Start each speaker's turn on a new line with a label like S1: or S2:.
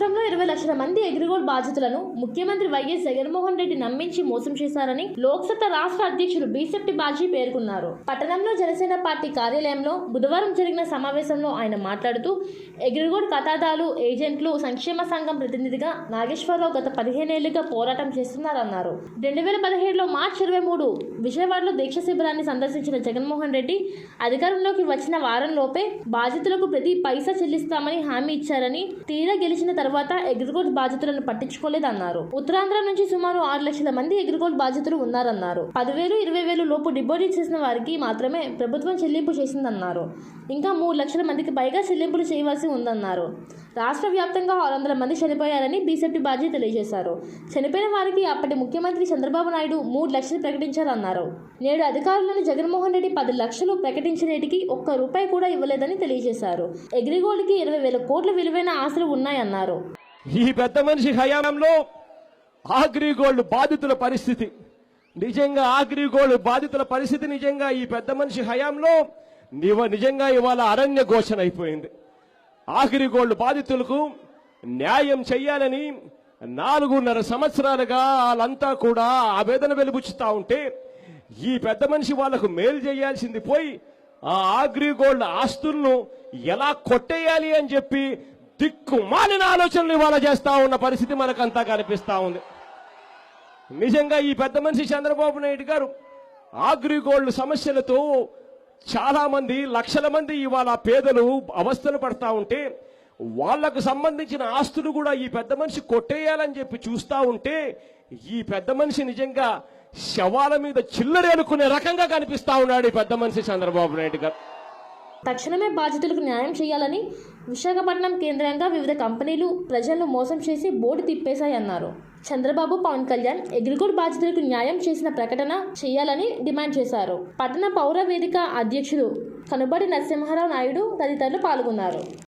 S1: రాష్ట్రంలో ఇరవై లక్షల మంది అగ్రిగోల్డ్ బాధితులను ముఖ్యమంత్రి వైఎస్ జగన్మోహన్ రెడ్డి నమ్మించి మోసం చేశారని లోక్సభ రాష్ట్ర అధ్యక్షుడు బీసెప్టి బాజీ పేర్కొన్నారు. పట్టణంలో జనసేన పార్టీ కార్యాలయంలో బుధవారం జరిగిన సమావేశంలో ఆయన మాట్లాడుతూ అగ్రిగోల్డ్ ఖాతాదారులు ఏజెంట్లు సంక్షేమ సంఘం ప్రతినిధిగా నాగేశ్వరరావు గత పదిహేనేళ్ళుగా పోరాటం చేస్తున్నారన్నారు. రెండు వేల పదిహేడులో మార్చి ఇరవై మూడు విజయవాడలో దీక్ష శిబిరాన్ని సందర్శించిన జగన్మోహన్ రెడ్డి అధికారంలోకి వచ్చిన వారంలోపే బాధితులకు ప్రతి పైసా చెల్లిస్తామని హామీ ఇచ్చారని తీరా గెలిచిన తర్వాత అగ్రిగోల్డ్ బాధితులను పట్టించుకోలేదన్నారు. ఉత్తరాంధ్ర నుంచి సుమారు ఆరు లక్షల మంది అగ్రిగోల్డ్ బాధితులు ఉన్నారన్నారు. పదివేలు ఇరవై వేలు లోపు డిపాజిట్ చేసిన వారికి మాత్రమే ప్రభుత్వం చెల్లింపు చేసిందన్నారు. ఇంకా మూడు లక్షల మందికి పైగా చెల్లింపులు చేయవలసి ఉందన్నారు. రాష్ట్ర వ్యాప్తంగా ఆరు వందల మంది చనిపోయారని బీసెప్టి బాజీ తెలియజేశారు. చనిపోయిన వారికి అప్పటి ముఖ్యమంత్రి చంద్రబాబు నాయుడు మూడు లక్షలు ప్రకటించారన్నారు. నేడు అధికారులను జగన్మోహన్ రెడ్డి పది లక్షలు ప్రకటించినేటికి ఒక్క రూపాయి కూడా ఇవ్వలేదని తెలియజేశారు. అగ్రిగోల్డ్కి ఇరవై వేల కోట్ల విలువైన ఆస్తులు ఉన్నాయన్నారు.
S2: ఈ పెద్ద మనిషి హయాంలో ఆగ్రిగోల్డ్ బాధితుల పరిస్థితి. నిజంగా ఆగ్రిగోల్డ్ బాధితుల పరిస్థితి నిజంగా ఈ పెద్ద మనిషి హయాంలో నిజంగా ఇవాళ అరణ్య ఘోషణ అయిపోయింది. ఆగ్రిగోల్డ్ బాధితులకు న్యాయం చెయ్యాలని నాలుగున్నర సంవత్సరాలుగా వాళ్ళంతా కూడా ఆవేదన వెలుబుచ్చుతా ఉంటే ఈ పెద్ద మనిషి వాళ్ళకు మేలు చేయాల్సింది పోయి ఆ ఆగ్రిగోల్డ్ ఆస్తులను ఎలా కొట్టేయాలి అని చెప్పి దిక్కుమాలిన ఆలోచనలు ఇవాళ చేస్తా ఉన్న పరిస్థితి మనకంతా కనిపిస్తా ఉంది. నిజంగా ఈ పెద్ద మనిషి చంద్రబాబు నాయుడు గారు ఆగ్రిగోల్డ్ సమస్యలతో చాలా మంది లక్షల మంది ఇవాళ పేదలు అవస్థలు పడతా ఉంటే వాళ్ళకు సంబంధించిన ఆస్తులు కూడా ఈ పెద్ద మనిషి కొట్టేయాలని చెప్పి చూస్తా ఉంటే ఈ పెద్ద మనిషి నిజంగా శవాల మీద చిల్లరేలుకునే రకంగా కనిపిస్తా ఉన్నాడు ఈ పెద్ద మనిషి చంద్రబాబు నాయుడు గారు.
S1: తక్షణమే బాధితులకు న్యాయం చేయాలని విశాఖపట్నం కేంద్రంగా వివిధ కంపెనీలు ప్రజలను మోసం చేసి బోర్డు తిప్పేశాయన్నారు. చంద్రబాబు పవన్ కళ్యాణ్ అగ్రిగోల్డ్ బాధితులకు న్యాయం చేసిన ప్రకటన చేయాలని డిమాండ్ చేశారు. పట్టణ పౌర వేదిక అధ్యక్షుడు కనుబడి నరసింహారావు నాయుడు తదితరులు పాల్గొన్నారు.